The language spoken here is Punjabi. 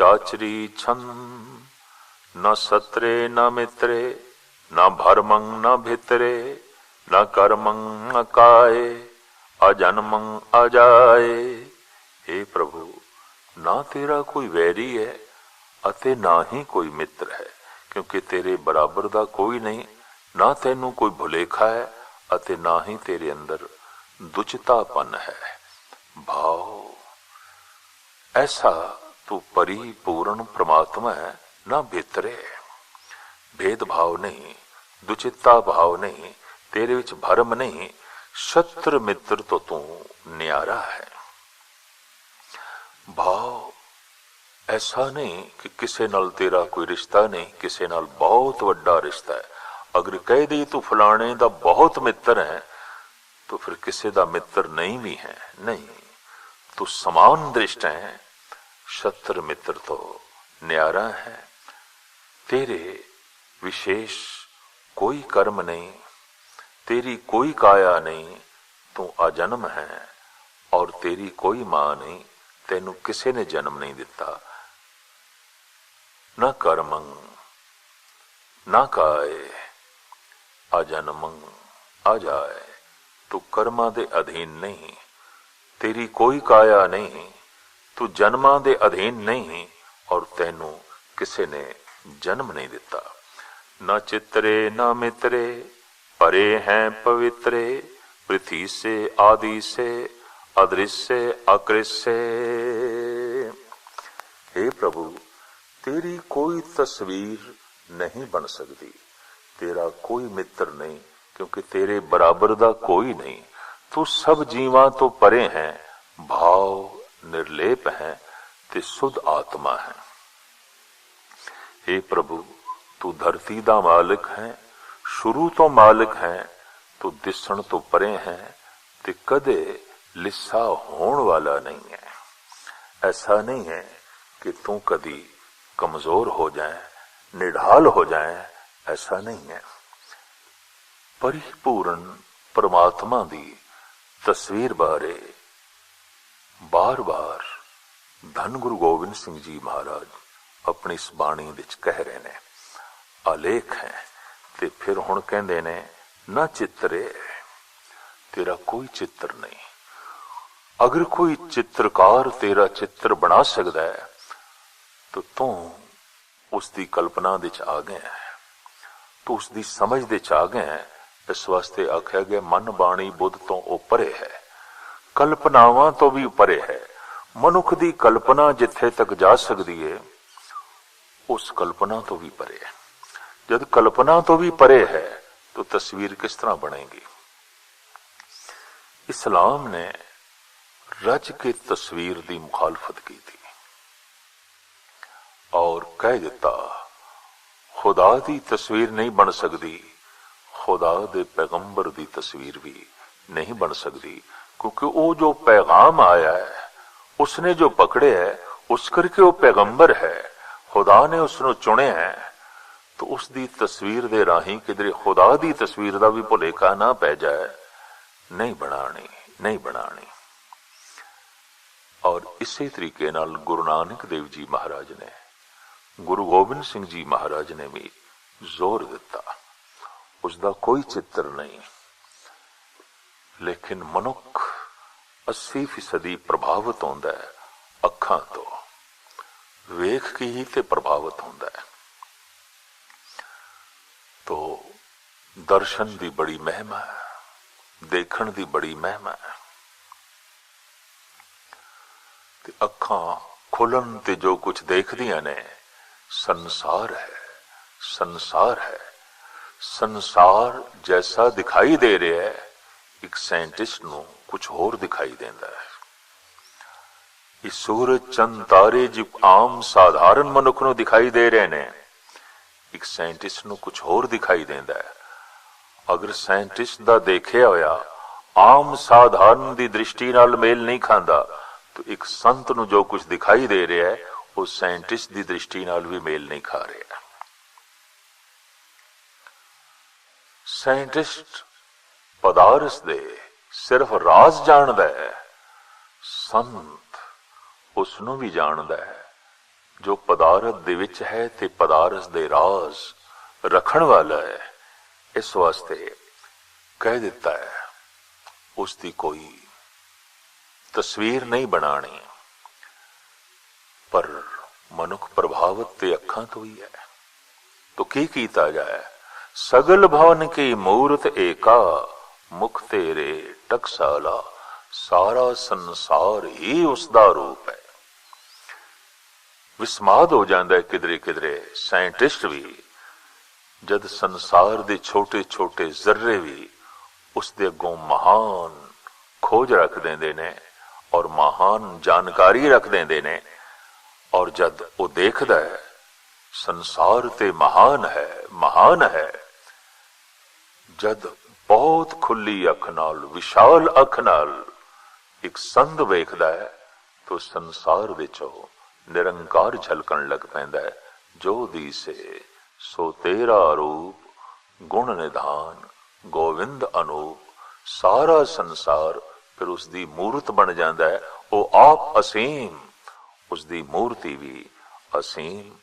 ਚਾਚਰੀ ਛੰ, ਨ ਸਤਰੇ, ਨ ਮਿਤਰੇ, ਨ ਭਰਮੰ, ਨ ਭਿਤਰੇ, ਨ ਕਰਮੰ ਅਕਾਏ ਅਜਨਮੰ, ਅਜਾਏ। हे ਪ੍ਰਭੂ, ਨਾ ਤੇਰਾ ਕੋਈ ਵੈਰੀ ਹੈ ਅਤੇ ਨਾ ਹੀ ਕੋਈ ਮਿੱਤਰ ਹੈ, ਕਿਉਂਕਿ ਤੇਰੇ ਬਰਾਬਰ ਦਾ ਕੋਈ ਨਹੀਂ, ਨਾ ਤੈਨੂੰ ਕੋਈ ਭੁਲੇਖਾ ਹੈ ਅਤੇ ਨਾ ਹੀ ਤੇਰੇ ਅੰਦਰ ਦੁਚਿਤਾਪਨ ਹੈ। ਭਾਵ ਐਸਾ ਤੂੰ ਪਰਿਪੂਰਨ ਪ੍ਰਮਾਤਮਾ ਹੈ ਨਾ ਭਿਤਰੇ ਭੇਦ ਭਾਵ ਨਹੀਂ ਦੁਚਿੱਤਾ ਭਾਵ ਨਹੀਂ ਤੇਰੇ ਵਿੱਚ ਭਰਮ ਨਹੀਂ ਸ਼ਤਰ ਮਿੱਤਰ ਤੋਂ ਤੂੰ ਨਿਆਰਾ ਹੈ ਭਾਵ ਐਸਾ ਨਹੀਂ ਕਿ ਕਿਸੇ ਨਾਲ ਤੇਰਾ ਕੋਈ ਰਿਸ਼ਤਾ ਨਹੀਂ ਕਿਸੇ ਨਾਲ ਬਹੁਤ ਵੱਡਾ ਰਿਸ਼ਤਾ ਹੈ ਅਗਰ ਕਹਿ ਦੇ ਤੂੰ ਫਲਾਣੇ ਦਾ ਬਹੁਤ ਮਿੱਤਰ ਹੈ तो फिर किसी ਦਾ ਮਿੱਤਰ ਨਹੀਂ ਵੀ ਹੈ ਨਹੀਂ ਤੂੰ ਸਮਾਨ ਦ੍ਰਿਸ਼ਟ ਹੈ ਸ਼ਤਰ ਮਿੱਤਰ ਤੋਂ ਨਿਆਰਾ ਹੈ ਤੇਰੇ ਵਿਸ਼ੇਸ਼ ਕੋਈ ਕਰਮ ਨਹੀਂ ਤੇਰੀ ਕੋਈ ਕਾਇਆ ਨਹੀਂ ਤੂੰ ਅਜਨਮ ਹੈ ਔਰ ਤੇਰੀ ਕੋਈ ਮਾਂ ਨਹੀਂ ਤੈਨੂੰ ਕਿਸੇ ਨੇ ਜਨਮ ਨਹੀਂ ਦਿੱਤਾ ਨਾ ਕਰਮੰ ਨਾ ਕਾਏ ਅਜਨਮੰ ਅਜਾਏ ਤੂੰ ਕਰਮਾਂ ਦੇ ਅਧੀਨ ਨਹੀਂ ਤੇਰੀ ਕੋਈ ਕਾਇਆ ਨਹੀਂ ਤੂੰ ਜਨਮਾਂ ਦੇ ਅਧੀਨ ਨਹੀਂ ਔਰ ਤੈਨੂੰ ਕਿਸੇ ਨੇ ਜਨਮ ਨਹੀਂ ਦਿੱਤਾ। ਨਾ ਚਿਤਰੇ, ਨਾ ਮਿਤਰੇ ਪਰੇ ਹੈ ਪਵਿੱਤਰੇ, ਪ੍ਰਿਥੀ ਸੇ, ਆਦਿ ਸੇ, ਅਦ੍ਰਿਸ਼ੇ ਅਕ੍ਰਿਸ਼ੇ हे ਪ੍ਰਭੂ, ਤੇਰੀ ਕੋਈ ਤਸਵੀਰ ਨਹੀਂ ਬਣ ਸਕਦੀ। ਤੇਰਾ ਕੋਈ ਮਿੱਤਰ ਨਹੀਂ क्योंकि तेरे बराबर का कोई नहीं तू सब जीवा तो परे है भाव ਨਿਰਲੇਪ ਹੈ ਤੇ ਸੁਧ ਆਤਮਾ ਹੈ। हे ਪ੍ਰਭੂ, ਤੂੰ ਧਰਤੀ ਦਾ ਮਾਲਕ ਹੈ, ਸ਼ੁਰੂ ਤੋਂ ਮਾਲਕ ਹੈ, ਤੂੰ ਦਿਸਣ ਤੋਂ ਪਰੇ ਹੈ ਤੇ ਕਦੇ ਲਿੱਸਾ ਹੋਣ ਵਾਲਾ ਨਹੀਂ ਹੈ। ਐਸਾ ਨਹੀਂ ਹੈ ਕਿ ਤੂੰ ਕਦੀ ਕਮਜ਼ੋਰ ਹੋ ਜਾਏ, ਨਿਢਾਲ ਹੋ ਜਾਏ, ਐਸਾ ਨਹੀਂ ਹੈ। ਪਰਿਪੂਰਨ ਪਰਮਾਤਮਾ ਦੀ ਤਸਵੀਰ ਬਾਰੇ ਬਾਰ-ਬਾਰ ਧੰਨ ਗੁਰੂ ਗੋਬਿੰਦ ਸਿੰਘ ਜੀ ਮਹਾਰਾਜ ਆਪਣੀ ਇਸ ਬਾਣੀ ਵਿੱਚ ਕਹਿ ਰਹੇ ਨੇ ਆਲੇਖ ਹੈ ਤੇ ਫਿਰ ਹੁਣ ਕਹਿੰਦੇ ਨੇ, ਨਾ ਚਿੱਤਰੇ, ਤੇਰਾ ਕੋਈ ਚਿੱਤਰ ਨਹੀਂ। ਅਗਰ ਕੋਈ ਚਿੱਤਰਕਾਰ ਤੇਰਾ ਚਿੱਤਰ ਬਣਾ ਸਕਦਾ ਹੈ, ਤਾਂ ਤੂੰ ਉਸ ਦੀ ਕਲਪਨਾ ਵਿੱਚ ਆ ਗਿਆ ਹੈ। ਤੂੰ ਉਸ ਦੀ ਸਮਝ ਦੇ ਚ ਆ ਗਿਆ ਹੈ। ਇਸ ਵਾਸਤੇ ਆਖਿਆ ਗਿਆ, ਮਨ ਬਾਣੀ ਬੁੱਧ ਤੋਂ ਉੱਪਰੇ ਹੈ। ਕਲਪਨਾਵਾਂ ਤੋਂ ਵੀ ਪਰੇ ਹੈ। ਮਨੁੱਖ ਦੀ ਕਲਪਨਾ ਜਿੱਥੇ ਤੱਕ ਜਾ ਸਕਦੀ ਹੈ ਉਸ ਕਲਪਨਾ ਤੋਂ ਵੀ ਪਰੇ ਹੈ। ਜਦ ਕਲਪਨਾ ਤੋਂ ਵੀ ਪਰੇ ਹੈ, ਤਾਂ ਤਸਵੀਰ ਕਿਸ ਤਰ੍ਹਾਂ ਬਣੇਗੀ? ਇਸਲਾਮ ਨੇ ਰਜ ਕੇ ਤਸਵੀਰ ਦੀ ਮੁਖਾਲਫਤ ਕੀਤੀ ਔਰ ਕਹਿ ਦਿੱਤਾ, ਖੁਦਾ ਦੀ ਤਸਵੀਰ ਨਹੀਂ ਬਣ ਸਕਦੀ, ਖੁਦਾ ਦੇ ਪੈਗੰਬਰ ਦੀ ਤਸਵੀਰ ਵੀ ਨਹੀਂ ਬਣ ਸਕਦੀ। ਕਿਉਂਕਿ ਉਹ ਜੋ ਪੈਗਾਮ ਆਇਆ ਹੈ ਉਸਨੇ ਜੋ ਪਕੜਿਆ ਹੈ ਉਸ ਕਰਕੇ ਉਹ ਪੈਗੰਬਰ ਹੈ ਖੁਦਾ ਨੇ ਉਸ ਨੂੰ ਚੁਣਿਆ ਹੈ ਤਾਂ ਉਸ ਦੀ ਤਸਵੀਰ ਦੇ ਰਾਹੀਂ ਕਿਧਰੇ ਖੁਦਾ ਦੀ ਤਸਵੀਰ ਦਾ ਵੀ ਭੁਲੇਖਾ ਨਾ ਪੈ ਜਾਏ ਨਹੀਂ ਬਣਾਣੀ ਨਹੀਂ ਬਣਾਣੀ ਔਰ ਇਸੇ ਤਰੀਕੇ ਨਾਲ ਗੁਰੂ ਨਾਨਕ ਦੇਵ ਜੀ ਮਹਾਰਾਜ ਨੇ ਗੁਰੂ ਗੋਬਿੰਦ ਸਿੰਘ ਜੀ ਮਹਾਰਾਜ ਨੇ ਵੀ ਜ਼ੋਰ ਦਿੱਤਾ ਉਸ ਦਾ ਕੋਈ ਚਿੱਤਰ ਨਹੀਂ ਲੇਕਿਨ ਮਨੁੱਖ 80% ਪ੍ਰਭਾਵਿਤ ਹੁੰਦਾ ਹੈ, ਅੱਖਾਂ ਤੋਂ। ਵੇਖ ਕੇ ਹੀ ਤੇ ਪ੍ਰਭਾਵਿਤ ਹੁੰਦਾ ਹੈ। ਤੋ ਦਰਸ਼ਨ ਦੀ ਬੜੀ ਮਹਿਮਾ ਹੈ, ਦੇਖਣ ਦੀ ਬੜੀ ਮਹਿਮਾ ਹੈ। ਤੇ ਅੱਖਾਂ ਖੁੱਲਣ ਤੇ ਜੋ ਕੁਝ ਦੇਖਦੀਆਂ ਨੇ, ਸੰਸਾਰ ਹੈ ਸੰਸਾਰ ਹੈ। ਸੰਸਾਰ ਜੈਸਾ ਦਿਖਾਈ ਦੇ ਰਿਹਾ ਹੈ, ਇੱਕ ਸਾਇੰਟਿਸਟ ਨੂੰ ਕੁਝ ਹੋਰ ਦਿਖਾਈ ਦਿੰਦਾ ਹੈ ਇਹ ਸੂਰਜ ਚੰਦ ਤਾਰੇ ਜੋ ਆਮ ਸਾਧਾਰਨ ਮਨੁੱਖ ਨੂੰ ਦਿਖਾਈ ਦੇ ਰਹੇ ਨੇ ਇੱਕ ਸਾਇੰਟਿਸਟ ਨੂੰ ਕੁਝ ਹੋਰ ਦਿਖਾਈ ਦਿੰਦਾ ਹੈ ਅਗਰ ਸਾਇੰਟਿਸਟ ਦਾ ਦੇਖਿਆ ਹੋਇਆ ਆਮ ਸਾਧਾਰਨ ਦੀ ਦ੍ਰਿਸ਼ਟੀ ਨਾਲ ਮੇਲ ਨਹੀਂ ਖਾਂਦਾ ਤਾਂ ਇੱਕ ਸੰਤ ਨੂੰ ਜੋ ਕੁਝ ਦਿਖਾਈ ਦੇ ਰਿਹਾ ਹੈ ਉਹ ਸਾਇੰਟਿਸਟ ਦੀ ਦ੍ਰਿਸ਼ਟੀ ਨਾਲ ਵੀ ਮੇਲ ਨਹੀਂ ਖਾ ਰਿਹਾ ਸਾਇੰਟਿਸਟ ਪਦਾਰਥ ਦੇ ਸਿਰਫ ਰਾਜ਼ ਜਾਣਦਾ ਹੈ, ਸੰਤ ਉਸ ਨੂੰ ਵੀ ਜਾਣਦਾ ਹੈ। ਜੋ ਪਦਾਰਥ ਦੇ ਵਿੱਚ ਹੈ ਤੇ ਪਦਾਰਥ ਦੇ ਰਾਜ਼ ਰੱਖਣ ਵਾਲਾ ਹੈ, ਇਸ ਵਾਸਤੇ ਕਹਿ ਦਿੱਤਾ ਹੈ ਉਸ ਦੀ ਕੋਈ ਤਸਵੀਰ ਨਹੀਂ ਬਣਾਣੀ। ਪਰ ਮਨੁੱਖ ਪ੍ਰਭਾਵਤ ਤੇ ਅੱਖਾਂ ਤੋਂ ਹੀ ਹੈ। ਤੋ ਕੀ ਕੀਤਾ ਜਾਏ? ਸਗਲ ਭਵਨ ਕੀ ਮੂਰਤ ਏਕਾ ਮੁਖ ਤੇਰੇ ਟਕਸਾਲਾ, ਸਾਰਾ ਸੰਸਾਰ ਹੀ ਉਸ ਦਾ ਰੂਪ ਹੈ। ਵਿਸਮਾਦ ਹੋ ਜਾਂਦਾ ਹੈ ਕਿਧਰੇ ਕਿਧਰੇ, ਸਾਇੰਟਿਸਟ ਵੀ, ਜਦ ਸੰਸਾਰ ਦੇ ਛੋਟੇ ਛੋਟੇ ਜ਼ਰਰੇ ਵੀ ਉਸ ਦੇ ਅੱਗੋਂ ਮਹਾਨ ਖੋਜ ਰੱਖ ਦਿੰਦੇ ਨੇ ਔਰ ਮਹਾਨ ਜਾਣਕਾਰੀ ਰੱਖ ਦਿੰਦੇ ਨੇ ਔਰ ਜਦ ਉਹ ਦੇਖਦਾ ਹੈ, ਸੰਸਾਰ ਤੇ ਮਹਾਨ ਹੈ ਮਹਾਨ ਹੈ, ਜਦ ਬਹੁਤ ਖੁੱਲੀ ਅੱਖ ਨਾਲ, ਵਿਸ਼ਾਲ ਅੱਖ ਨਾਲ ਇੱਕ ਸੰਦ ਵੇਖਦਾ ਹੈ ਤਾਂ ਸੰਸਾਰ ਵਿੱਚੋਂ ਨਿਰੰਕਾਰ ਝਲਕਣ ਲੱਗ ਪੈਂਦਾ ਹੈ। ਜੋ ਦੀਸੇ, ਸੋ ਤੇਰਾ ਰੂਪ, ਗੁਣ ਨਿਧਾਨ, ਗੋਵਿੰਦ ਅਨੂਪ, ਸਾਰਾ ਸੰਸਾਰ ਫਿਰ ਉਸ ਦੀ ਮੂਰਤ ਬਣ ਜਾਂਦਾ ਹੈ। ਉਹ ਆਪ ਅਸੀਮ ਉਸ ਦੀ ਮੂਰਤੀ ਵੀ ਅਸੀਮ।